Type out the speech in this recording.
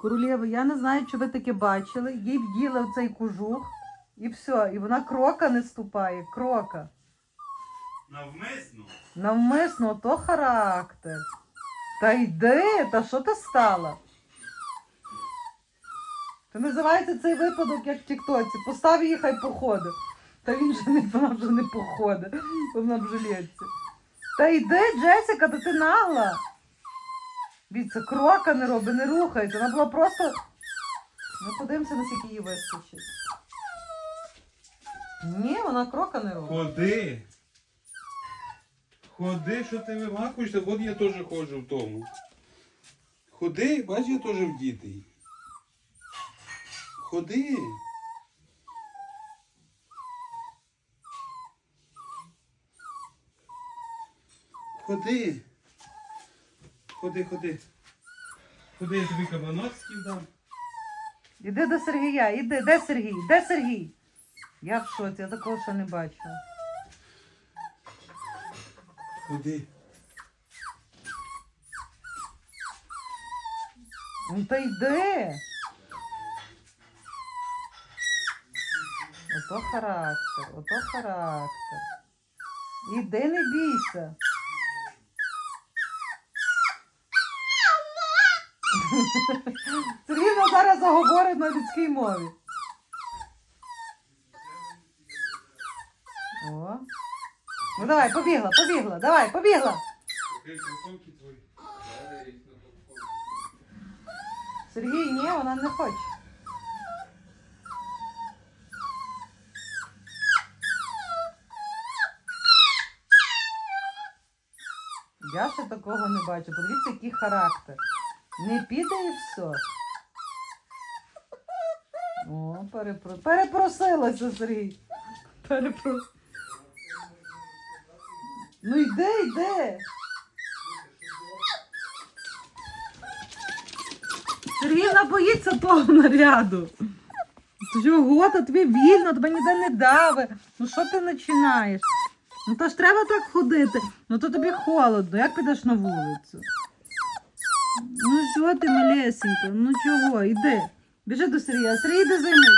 Королєва, я не знаю, чи ви таке бачили. Їй вділи в цей кожух, і все, і вона крока не ступає, крока. Навмисно. Навмисно, то характер. Та йди, та що ти стала? Це називається цей випадок, як в Тіктоці. Постав її, хай походить. Та він же не, вона вже не походить, вона вже лється. Та йди, Джесіка, та ти нагла. Дивіться, крока не робить, не рухається. Вона була просто. Ми подивимося, наскільки її вистачить. Ні, вона крока не робить. Ходи. Ходи, що ти вимакуєшся, от я теж ходжу в тому. Ходи, бач, я теж вдітий. Ходи. Ходи. Ходи, ходи. Ходи, я тобі кабаноцьків дам. Іди до Сергія, іди, де Сергій? Де Сергій? Я в шоці, я такого ще не бачила. Ходи. Ну та йди. Ото характер, ото характер. Іди, не бійся. Сергійна зараз заговорить на людській мові. О. Ну давай, побігла, побігла, давай, побігла. Сергій, ні, вона не хоче. Я ще такого не бачу. Подивіться, який характер. Не піде і все. О, перепро... перепросилася, Сергій. Перепрос... Ну йди, йди. Сергійна боїться того наряду. Чого то тобі вільно, тебе ніде не дави. Ну що ти починаєш? Ну то ж треба так ходити. Ну то тобі холодно, як підеш на вулицю? Що ти, малесенька, ну чого, Іди. Біжи до Сергія. Сергій, йди займи.